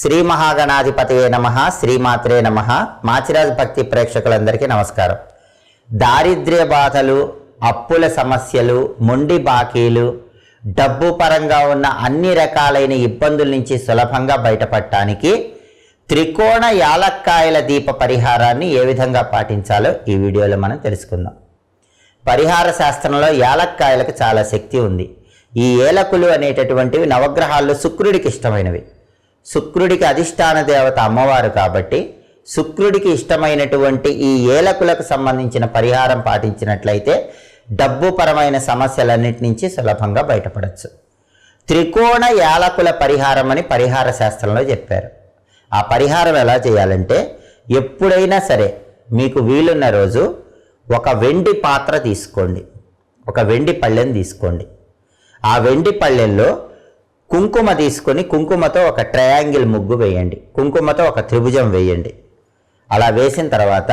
శ్రీ మహాగణాధిపతియే నమ శ్రీమాత్రే నమ. మాచిరాజ్ భక్తి ప్రేక్షకులందరికీ నమస్కారం. దారిద్ర్య బాధలు అప్పుల సమస్యలు మొండి బాకీలు డబ్బు పరంగా ఉన్న అన్ని రకాలైన ఇబ్బందుల నుంచి సులభంగా బయటపడటానికి త్రికోణ యాలక్కాయల దీప పరిహారాన్ని ఏ విధంగా పాటించాలో ఈ వీడియోలో మనం తెలుసుకుందాం. పరిహార శాస్త్రంలో యాలక్కాయలకు చాలా శక్తి ఉంది. ఈ ఏలకులు అనేటటువంటివి నవగ్రహాల్లో శుక్రుడికి ఇష్టమైనవి. శుక్రుడికి అధిష్టాన దేవత అమ్మవారు కాబట్టి శుక్రుడికి ఇష్టమైనటువంటి ఈ ఏలకులకు సంబంధించిన పరిహారం పాటించినట్లయితే డబ్బుపరమైన సమస్యలన్నిటి నుంచి సులభంగా బయటపడచ్చు. త్రికోణ యాలకుల పరిహారం అని పరిహార శాస్త్రంలో చెప్పారు. ఆ పరిహారం ఎలా చేయాలంటే ఎప్పుడైనా సరే మీకు వీలున్న రోజు ఒక వెండి పాత్ర తీసుకోండి. ఒక వెండి పళ్ళెం తీసుకోండి. ఆ వెండి పళ్ళెంలో కుంకుమ తీసుకొని కుంకుమతో ఒక ట్రయాంగిల్ ముగ్గు వేయండి. కుంకుమతో ఒక త్రిభుజం వేయండి. అలా వేసిన తర్వాత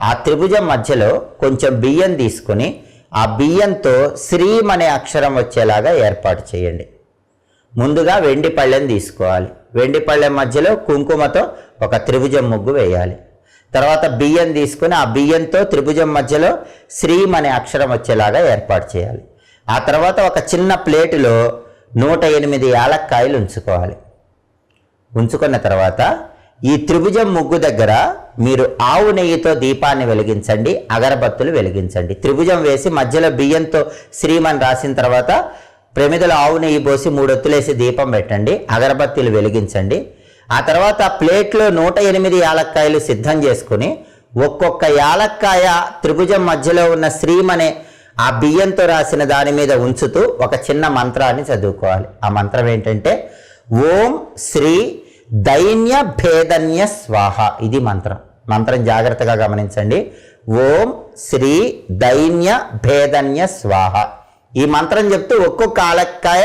ఆ త్రిభుజం మధ్యలో కొంచెం బియ్యం తీసుకొని ఆ బియ్యంతో శ్రీం అనే అక్షరం వచ్చేలాగా ఏర్పాటు చేయండి. ముందుగా వెండి పళ్ళెం తీసుకోవాలి. వెండి పళ్ళెం మధ్యలో కుంకుమతో ఒక త్రిభుజం ముగ్గు వేయాలి. తర్వాత బియ్యం తీసుకుని ఆ బియ్యంతో త్రిభుజం మధ్యలో శ్రీం అనే అక్షరం వచ్చేలాగా ఏర్పాటు చేయాలి. ఆ తర్వాత ఒక చిన్న ప్లేటులో నూట ఎనిమిది యాలక్కాయలు ఉంచుకోవాలి. ఉంచుకున్న తర్వాత ఈ త్రిభుజం ముగ్గు దగ్గర మీరు ఆవు నెయ్యితో దీపాన్ని వెలిగించండి అగరబత్తులు వెలిగించండి. త్రిభుజం వేసి మధ్యలో బియ్యంతో శ్రీమన్ రాసిన తర్వాత ప్రమిదలు ఆవు నెయ్యి పోసి మూడొత్తులేసి దీపం పెట్టండి అగరబత్తులు వెలిగించండి. ఆ తర్వాత ప్లేట్లో నూట ఎనిమిది యాలక్కాయలు సిద్ధం చేసుకుని ఒక్కొక్క యాలక్కాయ త్రిభుజం మధ్యలో ఉన్న శ్రీమనే ఆ బియ్యంతో రాసిన దాని మీద ఉంచుతూ ఒక చిన్న మంత్రాన్ని చదువుకోవాలి. ఆ మంత్రం ఏంటంటే ఓం శ్రీ దైన్య భేదన్య స్వాహ. ఇది మంత్రం. మంత్రం జాగ్రత్తగా గమనించండి. ఓం శ్రీ దైన్య భేదన్య స్వాహ. ఈ మంత్రం చెప్తూ ఒక్కొక్క ఆలక్కాయ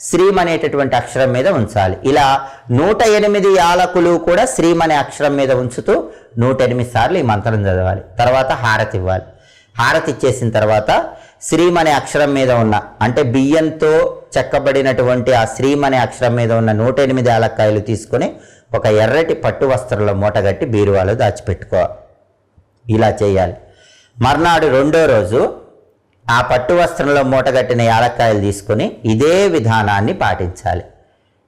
శ్రీం అనేటటువంటి అక్షరం మీద ఉంచాలి. ఇలా నూట ఎనిమిది యాలకులు కూడా శ్రీం అనే అక్షరం మీద ఉంచుతూ నూట ఎనిమిది సార్లు ఈ మంత్రం చదవాలి. తర్వాత హారతి ఇవ్వాలి. హారతి ఇచ్చేసిన తర్వాత శ్రీం అనే అక్షరం మీద ఉన్న అంటే బియ్యంతో చెక్కబడినటువంటి ఆ శ్రీం అనే అక్షరం మీద ఉన్న నూట ఎనిమిది యాలక్కాయలు తీసుకొని ఒక ఎర్రటి పట్టు వస్త్రంలో మూటగట్టి బీరువాలో దాచిపెట్టుకోవాలి ఇలా చేయాలి. మర్నాడు రెండో రోజు ఆ పట్టు వస్త్రంలో మూటగట్టిన యాలక్కాయలు తీసుకొని ఇదే విధానాన్ని పాటించాలి.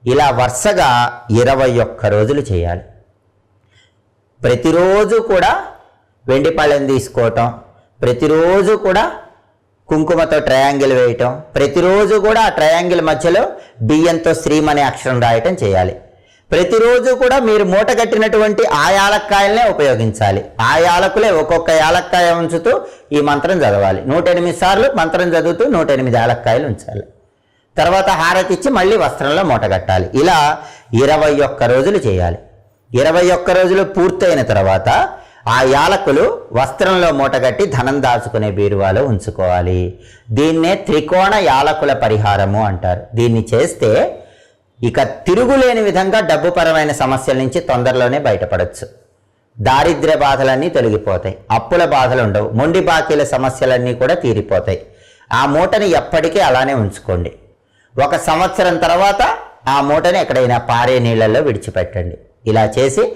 ఇలా వరుసగా ఇరవై ఒక్క రోజులు చేయాలి. ప్రతిరోజు కూడా వెండి పళ్ళెం తీసుకోవటం ప్రతిరోజు కూడా కుంకుమతో ట్రయాంగిల్ వేయటం. ప్రతిరోజు కూడా ఆ ట్రయాంగిల్ మధ్యలో బియ్యంతో శ్రీం అనే అక్షరం రాయటం చేయాలి. ప్రతిరోజు కూడా మీరు మూట కట్టినటువంటి ఆ యాలక్కాయలనే ఉపయోగించాలి. ఆ యాలకులే ఒక్కొక్క యాలక్కాయ ఉంచుతూ ఈ మంత్రం చదవాలి. నూట ఎనిమిది సార్లు మంత్రం చదువుతూ నూట ఎనిమిది యాలక్కాయలు ఉంచాలి. తర్వాత హారతి ఇచ్చి మళ్ళీ వస్త్రంలో మూట కట్టాలి. ఇలా ఇరవై ఒక్క రోజులు చేయాలి. ఇరవై ఒక్క రోజులు పూర్తయిన తర్వాత ఆ యాలకులు వస్త్రంలో మూటగట్టి ధనం దాచుకునే బీరువాలో ఉంచుకోవాలి. దీన్నే త్రికోణ యాలకుల పరిహారము అంటారు. దీన్ని చేస్తే ఇక తిరుగులేని విధంగా డబ్బుపరమైన సమస్యల నుంచి తొందరలోనే బయటపడవచ్చు దారిద్ర్య బాధలన్నీ తొలగిపోతాయి. అప్పుల బాధలు ఉండవు. మొండి బాకీల సమస్యలన్నీ కూడా తీరిపోతాయి. ఆ మూటని ఎప్పటికీ అలానే ఉంచుకోండి. ఒక సంవత్సరం తర్వాత ఆ మూటని ఎక్కడైనా పారే నీళ్ళల్లో విడిచిపెట్టండి. ఇలా చేసి